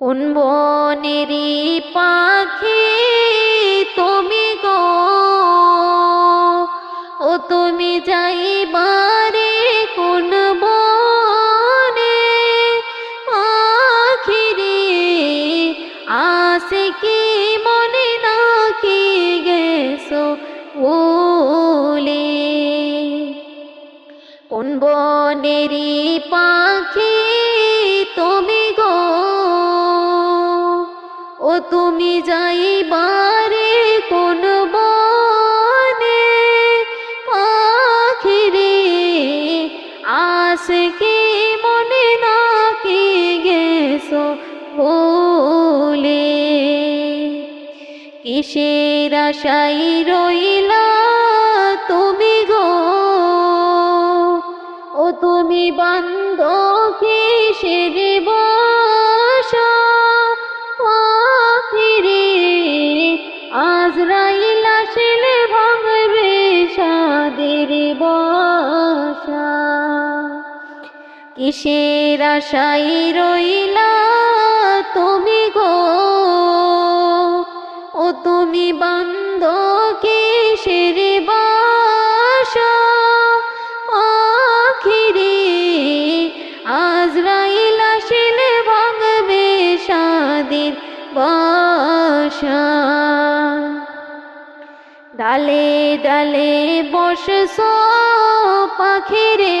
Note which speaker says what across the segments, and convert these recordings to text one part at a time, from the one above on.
Speaker 1: কোন বনেরি পাখি তুমি গো, ও তুমি যাইবারে কোন বনে পাখি রে আসে কি মনে নাকি গেছো ওলে কোন বনেরি পাখি তুমি যাই যাইবারে কোন বনে পাখি রে আসে কি মনে নাকি গেছো বলে? কিসের আশাই রইলা তুমি গো? ও তুমি বান্ধ কিসের কিসের আশাই রইলা তুমি গো? ও তুমি বান্ধ কিসের বাসা? আখিরে আজরাইল আসিলে ভাঙবে সাদের বাসা। ডালে ডালে বসছ পাখিরে।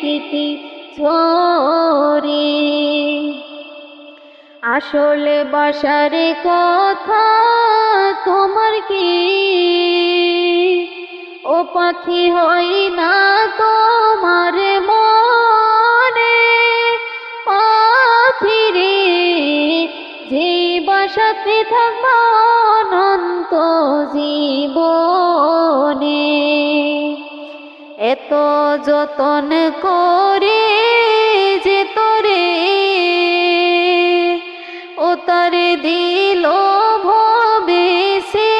Speaker 1: কেটে ছড়ি আসলে বাসারে কথা তোমার কি? ও পাখি হই না তোমার মনে। পাখি রে যে বাসাতে থাকবা অনন্ত জীবনে। এত যতন করে যে তোরে ও তারে দিল ভবে সে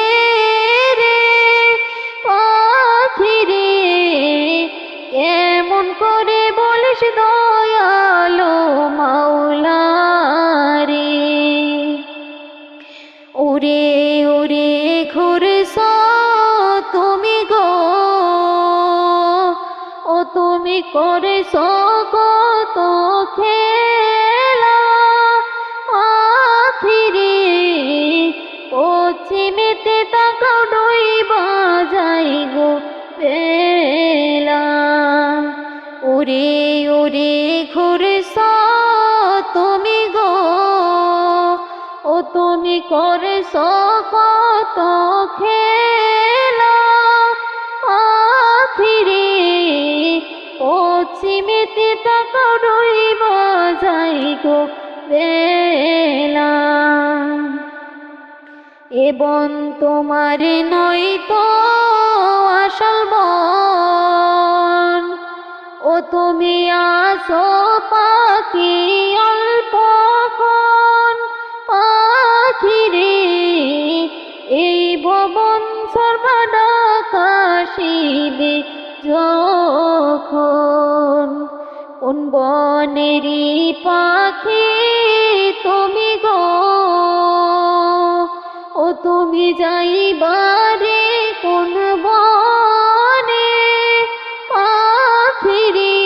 Speaker 1: রে পাখিরে, কেমন করে বলিস দয়ালো করেছ কত খেলা, পাখিরে পশ্চিমেতে তাকাও ডই বাজাই গো বেলা। ওরে ওরে ঘুরছ তুমি গো, ও তুমি করেছ কত পশ্চিমেতে টাকা রই বাজাই বেলা এবং তোমার নয় তো আসল বন। ও তুমি আসো পাখি অল্পক্ষণ পাখিরে এই ভবন সর্বদা কাশিবে যখন। কোন বনেরি পাখি তুমি গো? ও তুমি যাইবারে কোন বনে? পাখিরে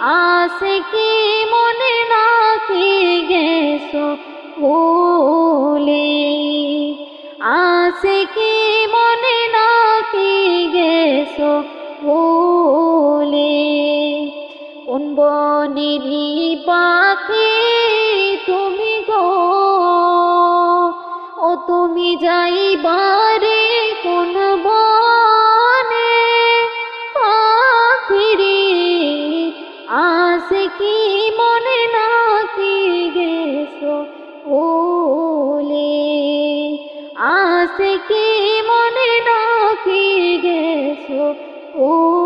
Speaker 1: আসে কি মনে নাকি গেছো ভুলে? আসে কি মনে নাকি গেছো ভুলে? বনিধি পাখি তুমি গো। ও তুমি যাইবারে কোন বনে পাখিরে আসে কি মনে নাকি গেছো ওলে আসে কি মনে নাকি গেছো ও